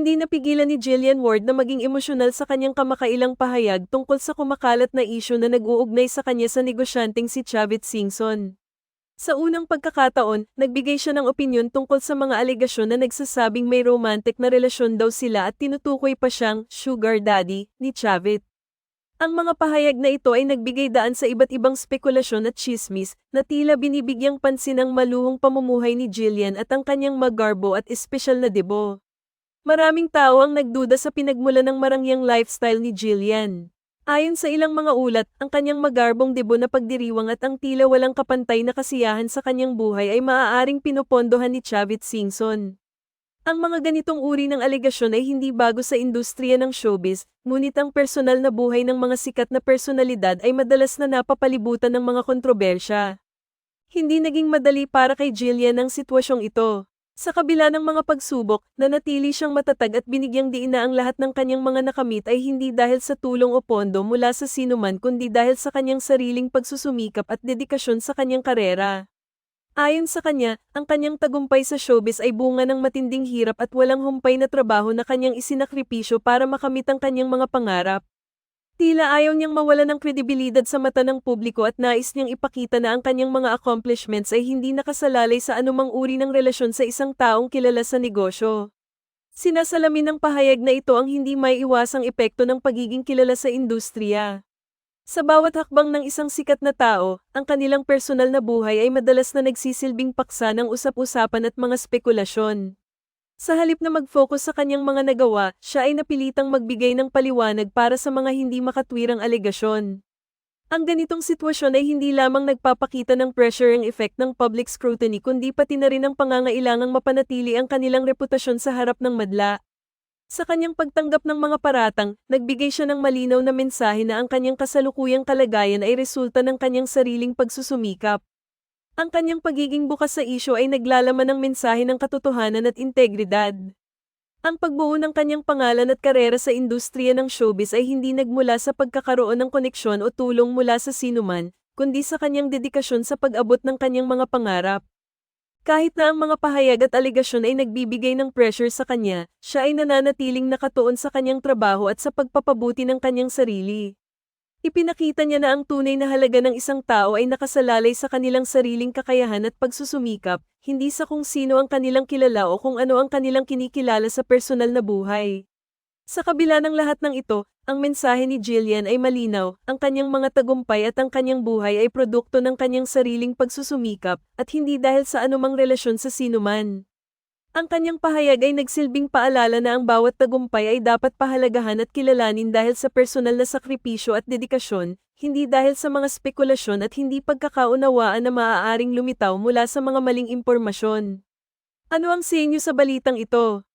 Hindi napigilan ni Jillian Ward na maging emosyonal sa kanyang kamakailang pahayag tungkol sa kumakalat na isyu na nag-uugnay sa kanya sa negosyanteng si Chavit Singson. Sa unang pagkakataon, nagbigay siya ng opinyon tungkol sa mga alegasyon na nagsasabing may romantic na relasyon daw sila at tinutukoy pa siyang sugar daddy ni Chavit. Ang mga pahayag na ito ay nagbigay daan sa iba't ibang spekulasyon at chismis na tila binibigyang pansin ang maluhong pamumuhay ni Jillian at ang kanyang magarbo at espesyal na debo. Maraming tao ang nagduda sa pinagmula ng marangyang lifestyle ni Jillian. Ayon sa ilang mga ulat, ang kanyang magarbong debo na pagdiriwang at ang tila walang kapantay na kasiyahan sa kanyang buhay ay maaaring pinopondohan ni Chavit Singson. Ang mga ganitong uri ng alegasyon ay hindi bago sa industriya ng showbiz, ngunit ang personal na buhay ng mga sikat na personalidad ay madalas na napapalibutan ng mga kontrobersya. Hindi naging madali para kay Jillian ang sitwasyong ito. Sa kabila ng mga pagsubok, nanatili siyang matatag at binigyang diin na ang lahat ng kanyang mga nakamit ay hindi dahil sa tulong o pondo mula sa sinuman kundi dahil sa kanyang sariling pagsusumikap at dedikasyon sa kanyang karera. Ayon sa kanya, ang kanyang tagumpay sa showbiz ay bunga ng matinding hirap at walang humpay na trabaho na kanyang isinakripisyo para makamit ang kanyang mga pangarap. Tila ayaw niyang mawala ng kredibilidad sa mata ng publiko at nais niyang ipakita na ang kanyang mga accomplishments ay hindi nakasalalay sa anumang uri ng relasyon sa isang taong kilala sa negosyo. Sinasalamin ng pahayag na ito ang hindi may iwasang epekto ng pagiging kilala sa industriya. Sa bawat hakbang ng isang sikat na tao, ang kanilang personal na buhay ay madalas na nagsisilbing paksa ng usap-usapan at mga spekulasyon. Sa halip na mag-focus sa kanyang mga nagawa, siya ay napilitang magbigay ng paliwanag para sa mga hindi makatwirang alegasyon. Ang ganitong sitwasyon ay hindi lamang nagpapakita ng pressuring effect ng public scrutiny kundi pati na rin ang pangangailangang mapanatili ang kanilang reputasyon sa harap ng madla. Sa kanyang pagtanggap ng mga paratang, nagbigay siya ng malinaw na mensahe na ang kanyang kasalukuyang kalagayan ay resulta ng kanyang sariling pagsusumikap. Ang kanyang pagiging bukas sa isyo ay naglalaman ng mensahe ng katotohanan at integridad. Ang pagbuo ng kanyang pangalan at karera sa industriya ng showbiz ay hindi nagmula sa pagkakaroon ng koneksyon o tulong mula sa sinuman, kundi sa kanyang dedikasyon sa pag-abot ng kanyang mga pangarap. Kahit na ang mga pahayag at aligasyon ay nagbibigay ng pressure sa kanya, siya ay nananatiling nakatuon sa kanyang trabaho at sa pagpapabuti ng kanyang sarili. Ipinakita niya na ang tunay na halaga ng isang tao ay nakasalalay sa kanilang sariling kakayahan at pagsusumikap, hindi sa kung sino ang kanilang kilala o kung ano ang kanilang kinikilala sa personal na buhay. Sa kabila ng lahat ng ito, ang mensahe ni Jillian ay malinaw, ang kanyang mga tagumpay at ang kanyang buhay ay produkto ng kanyang sariling pagsusumikap, at hindi dahil sa anumang relasyon sa sinuman. Ang kanyang pahayag ay nagsilbing paalala na ang bawat tagumpay ay dapat pahalagahan at kilalanin dahil sa personal na sakripisyo at dedikasyon, hindi dahil sa mga spekulasyon at hindi pagkakaunawaan na maaaring lumitaw mula sa mga maling impormasyon. Ano ang sa inyo sa balitang ito?